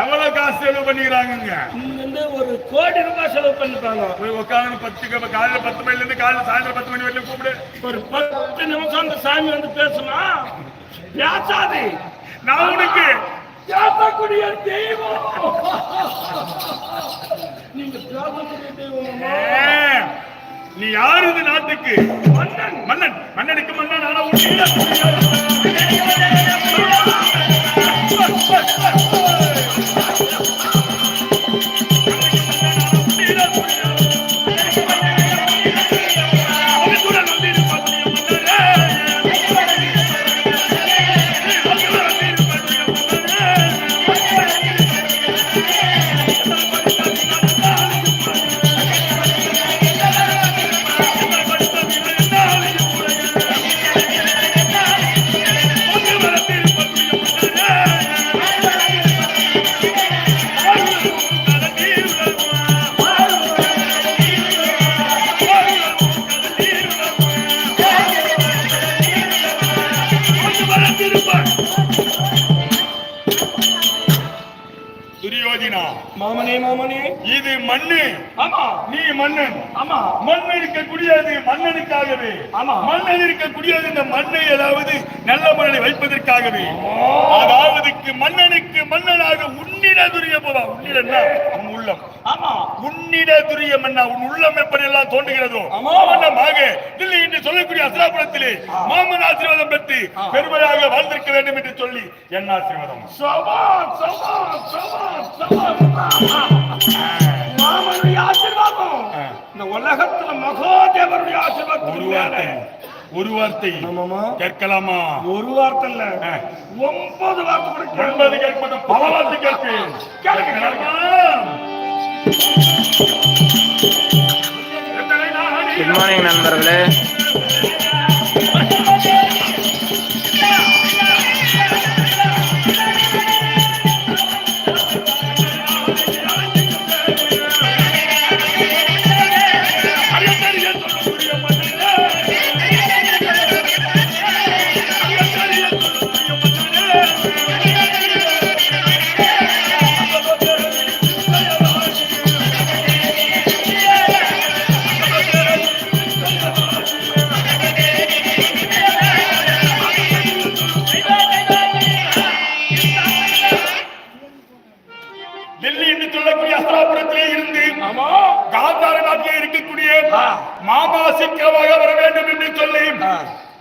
எவ்வளவு காசு செலவு இருந்து ஒரு கோடி ரூபாய் செலவு பண்ணிட்டாங்க போய் உட்காந்து பத்து காலையில பத்து மணில இருந்து காலையில சாயந்தரம் பத்து மணி வரைக்கும் கூப்பிடு. ஒரு பத்து நிமிஷம் அந்த சாமி வந்து பேசுனா பேசாது. நான் உனக்கு பேசக்கூடிய தெய்வம். நீங்க பேசக்கூடிய தெய்வம் நீ யாரு இந்த நாட்டுக்கு? மன்னன். மன்னன் மன்னனுக்கு மன்னன் ஆனா உன்னை துரியோதினா. மாமனே மாமனே. இது மண்ணு. ஆமா. நீ மன்னன். ஆமா. மண் இருக்கக்கூடியது மன்னனுக்காகவே. ஆமா. மன்னன் இருக்கக்கூடியது இந்த மண்ணை ஏதாவது நல்ல முறையில் வைப்பதற்காகவே. அதாவதுக்கு மன்னனுக்கு மன்னனாக உன்னிட துரிய போவா உன்னிடன்னா உன் உள்ளம். ஆமா. உன்னிட துரிய மன்னா உன் உள்ளம் எப்படி எல்லாம் தோன்றுகிறதோ ஆமா. அவனமாக தில்லி என்று சொல்லக்கூடிய அசராபுரத்திலே மாமன் ஆசீர்வாதம் பெற்று பெருமையாக வாழ்ந்திருக்க வேண்டும் என்று சொல்லி என் ஆசீர்வாதம். சபா சபா சபா சபா மாமனுடைய ஆசீர்வாதம். ஆ. இந்த உலகத்துல மகாதேவருடைய ஆசீர்வாதம் ஒரு வார்த்தை ஒரு வார்த்தை. ஆமாமா. கேட்கலாமா? ஒரு வார்த்தை இல்ல. ஒன்பது வார்த்தை. ஒன்பது கேட்பது பல வார்த்தை கேட்பேன்? குட் மார்னிங் நண்பர்களே.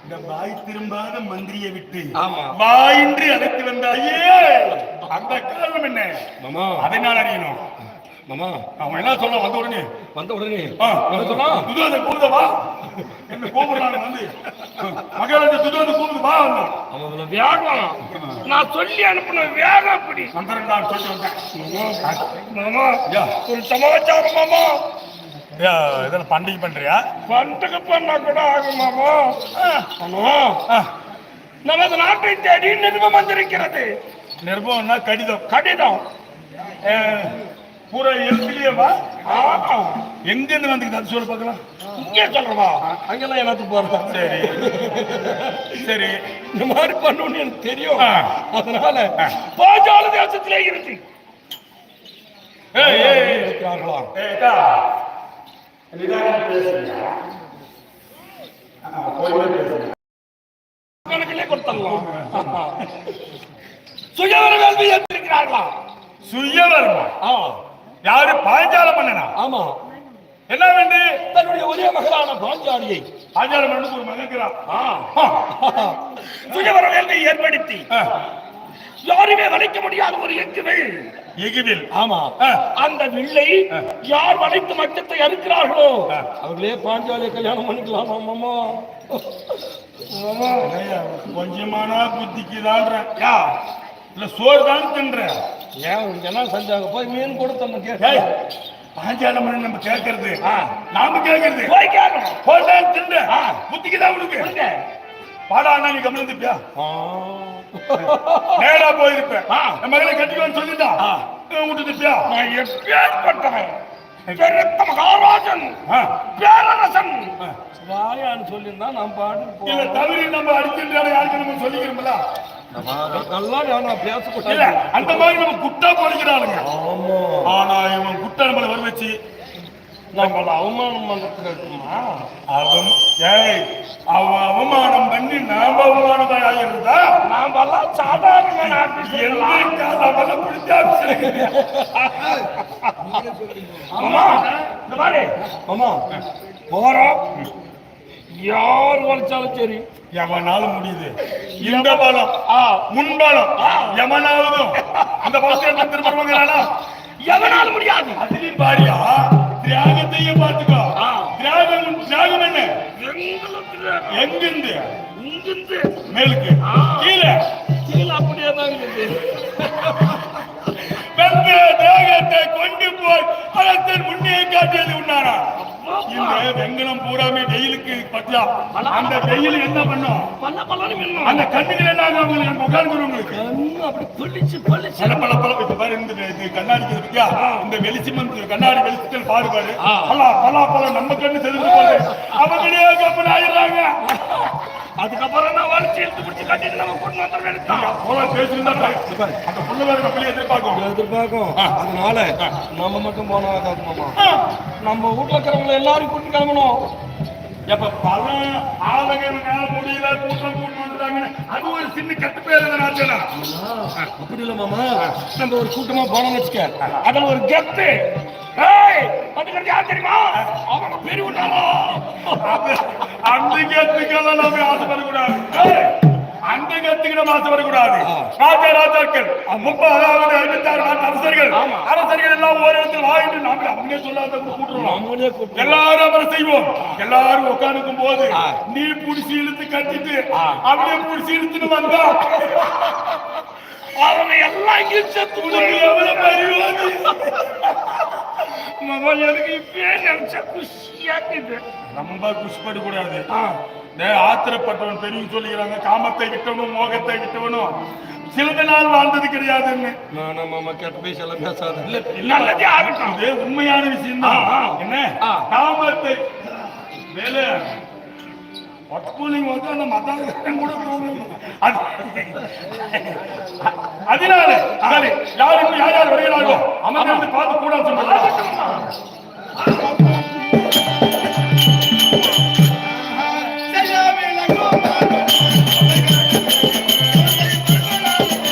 இந்த வாய் திரும்பாத மந்திரியை விட்டு. வாயின்றி அழைத்து வந்தாயே. அந்த காரணம் என்ன? மாமா. அதனால் அறியணும். மாமா. அவன் என்ன சொல்ல வந்த உடனே. வந்த உடனே. சொன்னா வா. என்ன கூப்பிடுறாங்க வந்து. மகள் கூப்பிடு வா அவங்கள வேகம் நான் சொல்லி அனுப்பின வேகம் அப்படி நான் சொல்லி வந்தேன். மாமா. ஒரு சமாச்சாரம் மாமா. யா, இதெல்லாம் பண்டிகை பண்றியா? பண்டுக்கு பண்ணா கூட ஆகும் மாமா ஆமா ஆ, நமது நாட்டை தேடி நிறுவம் வந்திருக்கிறது. நிருபம்னா கடிதம். கடிதம். பூரா எழுத்துலயே வா. ஆமா. எங்க இருந்து வந்துக்குது அது சொல்லு பார்க்கலாம். இங்கே சொல்றவா? அங்கெல்லாம் எனக்கு போறதா சரி. சரி. இந்த மாதிரி பண்ணணும்னு எனக்கு தெரியும். அதனால பாஞ்சால தேசத்திலே இருக்கு ஏய், ஏய். இருக்கிறார்களா. நிதானமா பேசுங்க. கணக்கிலே கொடுத்தரலாம் சுயவர வேள்வி ஏற்றிருக்கிறார்களா? சுயவர்மம் ஆ. யாரு பாஞ்சால மன்னனா? ஆமா. என்ன வேண்டு? தன்னுடைய ஒரே மகளான பாஞ்சாலியை. பாஞ்சால மன்னனுக்கு ஒரு மகன்கிறான் ஆ. சுயவர வேள்வி ஏற்படுத்தி. யாருமே வளைக்க முடியாத ஒரு எக்குகள் எகிவில் ஆமா. அந்த வில்லை யார் வளைத்து மட்டத்தை அறுக்கிறார்களோ. அவர்களே பாஞ்சாலியை கல்யாணம் பண்ணிக்கலாம் மாமா. ஐயா, கொஞ்சமானா புத்திக்கு யா இல்ல சோறு தான் தின்ற. ஏன் உனக்கு என்ன செஞ்சாங்க போய் மீன் கொடுத்து கேட்க பாஞ்சால மன்னன் நம்ம கேட்கறது. நாம கேட்கறது போய் கேட்கணும் போட்டான் தின்ற. ஆ. புத்திக்கு தான் உனக்கு. பாடா அண்ணா நீ கவனிந்துப்பியா ஆ. நேரா போயிருப்பேன். மகளை கட்டிக்கோன்னு சொல்லிட்டா? ஆ. விட்டுட்டுப்பியா நான் எப்பேற்பட்டவன். பேரரசன். வாயான்னு சொல்லியிருந்தா நான் பாட்டு இல்ல தவறி நம்ம அடிக்கின்ற யாருக்கு நம்ம சொல்லிக்கிறோம்ல? அதெல்லாம் வேணாம் பேசக்கூடாது அந்த மாதிரி நம்ம குட்டா படிக்கிறாளுங்க ஆமா. ஆனா இவன் குட்டா நம்மளை வர வச்சு நம்மள அவமானம் பண்ணுறதுமா அவன் ஏய் அவன் அவமானம் பண்ணி நாம அவமானம் ஆகிருந்தா நாமெல்லாம் சாதாரண நாட்டு பிடிச்சா அம்மா இந்த மாதிரி அம்மா போறோம் யார் வளைச்சாலும் சரி. எவனாலும் முடியுது. இந்த பலம். ஆ. முன்பலம் எவனாவதும். அந்த பலத்தை வருவாங்க எவனாலும் முடியாது. அதுலயும் பாரியா? முன்னே காட்டியது உண்டானா இந்த வெங்கலம் பூராமே வெயிலுக்கு பற்றா. அந்த வெயில் என்ன பண்ணும் பல்ல பல்லனு அந்த கண்ணுகள் என்ன ஆகும் உங்களுக்கு உட்கார்ந்து கண்ணு அப்படி பளிச்சு பளிச்சு பல பல பல இப்ப பாரு இந்த கண்ணாடி கண்ணாடிக்கு இருக்கியா இந்த வெளிச்சம் கண்ணாடி வெளிச்சத்தில் பாரு பாரு. பலா பலா பல நம்ம கண்ணு தெரிஞ்சு பாரு அவங்களே கப்பல் ஆயிடுறாங்க. அதுக்கப்புறம் நான் வளைச்சு இழுத்து பிடிச்சி கட்டிட்டு நம்ம கொண்டு வந்துட வேண்டியதுதான். போல பேசியிருந்தா அந்த புள்ள வேற கப்பலே எதிர்பார்க்கும். எதிர்பார்க்கும். அதனால நம்ம மட்டும் போனா மாமா. நம்ம வீட்டுல இருக்கிறவங்க எல்லாரும் கூட்டு கிளம்பணும். எப்ப பல ஆளுங்க மேல முடியல கூட்டம் கூட்டம் வந்துட்டாங்க அது ஒரு சின்ன கட்டு பேர் அப்படி இல்ல மாமா. நம்ம ஒரு கூட்டமா போனோம்னு வச்சுக்க. அதுல ஒரு கெத்து. ஏய் அதுக்கு தெரியுமா? அவன பெரிய விட்டாரோ அந்த கத்துக்கெல்லாம் நாம ஆசைப்படக்கூடாது ஏய், அந்த நம்ம ஆசைப்படக்கூடாது ராஜா ராஜாக்கள் முப்பது அதாவது ஐம்பத்தாறு நாட்டு அரசர்கள் அரசர்கள் எல்லாம் ஒரு இடத்தில் வாங்கிட்டு நாம அவங்க சொல்லாத கூட்டுறோம் எல்லாரும் அப்புறம் செய்வோம் எல்லாரும் உட்காந்துக்கும் போது நீ புடிச்சு இழுத்து கட்டிட்டு அப்படியே புடிச்சு இழுத்துட்டு வந்தா அவங்க எல்லாம் இங்கே செத்து உனக்கு எவ்வளவு பரிவாது மாமா எனக்கு இப்பயே நினைச்சா குஷியாக்குது. ரொம்ப குஷ்பட கூடாது ஆத்திரப்பட்டவன் பெரிய சொல்லிக்கிறாங்க காமத்தை விட்டவனும் மோகத்தை விட்டவனும் சிலது நாள் வாழ்ந்தது கிடையாதுன்னு. நானா மாமா கெட்ட பேச எல்லாம் பேசாத. இல்ல நல்லதே ஆகட்டும். உண்மையான விஷயம் தான். என்ன. காமத்தை வேலை. ஒட்கூலிங் வந்து அந்த மதாரம் கூட போகணும். அது அதனால யார் யார் வருகிறார்களோ அமர்ந்து பார்த்து கூட சொல்லுங்க